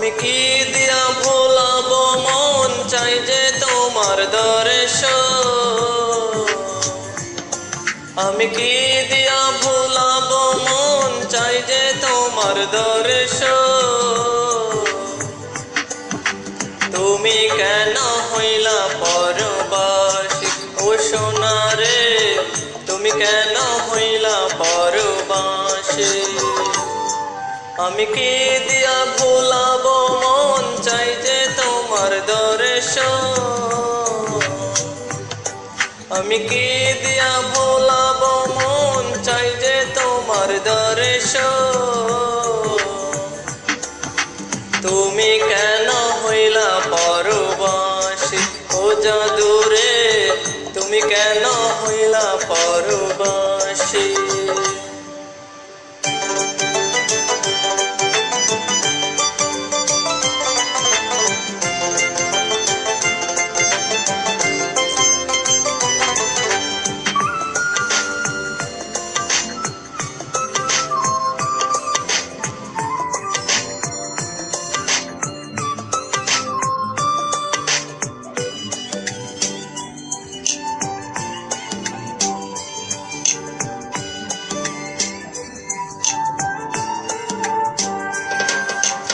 আমি কি দিয়া ভোলাবো? মন চাই যে তোমার দর্শন। আমি কি দিয়া ভোলাবো? মন চাই যে তোমার দর্শন। তুমি কেন হইলা পরবাসী? ও সোনারে তুমি কেন আমি কি দিয়া ভোলাবো? মন চাই যে তোমার দর্শন। আমি কি দিয়া ভোলাবো? মন চাই যে তোমার দর্শন। তুমি কেন হইলা পরবাসী? ও জাদুরে তুমি কেন হইলা পরবাসী?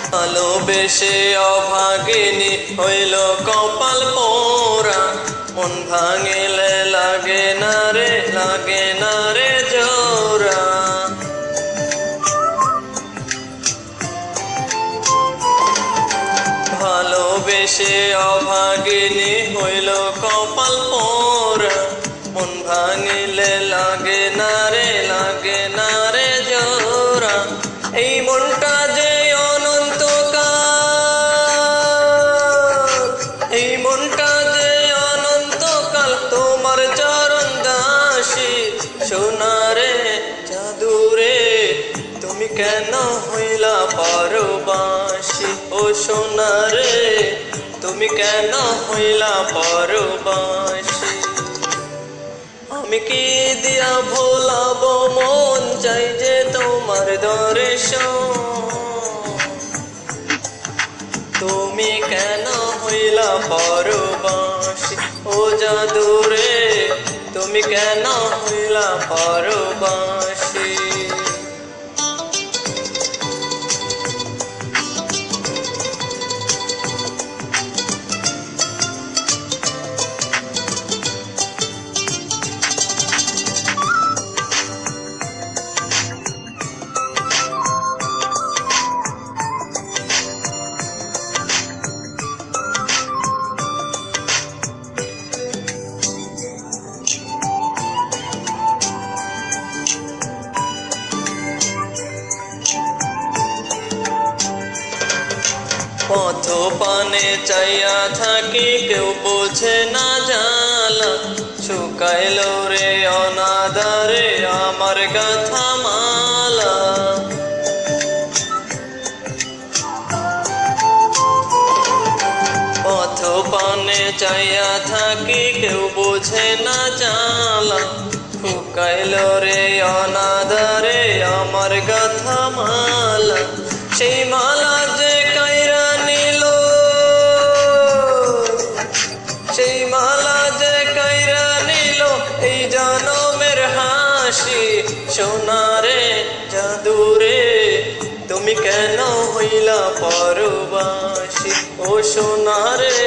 ভালোবেসে অভাগিনী হইল কপাল পোরা মন ভাঙিলে লাগে না রে, লাগে না রে জোরা ভালোবেসে অভাগিনী হইল কপাল পোরা মন ভাঙিলে লাগে না রে, লাগে না রে জোরা এই মনটা সোনারে জাদুরে তুমি কেন হইলা পরবাসী? ও সোনারে, তুমি কেন হইলা পরবাসী? আমি কি দিয়া ভোলাব? মন চাই যে তোমার দর্শন। তুমি কেন হইলা পরবাসী? ও জাদুরে তুমি কেন হইলা পরবাসী পানে চাইয়া থাকি, কেউ বোঝে না জালা। শুকাইল রে অনাদারে আমার গাথা মালা। পথ পানে চাইয়া থাকি, কেউ বোঝে না জালা। শুকাইল রে অনাদারে আমার গাথা মালা। সেই মালা তুমি কেন হইলা পরবাসী? ও সোনারে,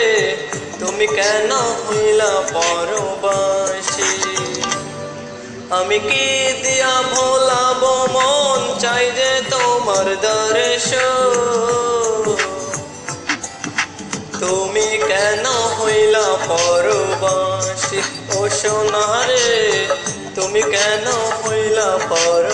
তুমি কেন হইলা পরবাসী? আমি কি দিয়া ভোলাবো? মন চাই যে তোমার দর্শ তুমি কেন হইলা পরবাসী? ও সোনারে, তুমি কেন হইলা পরবাসী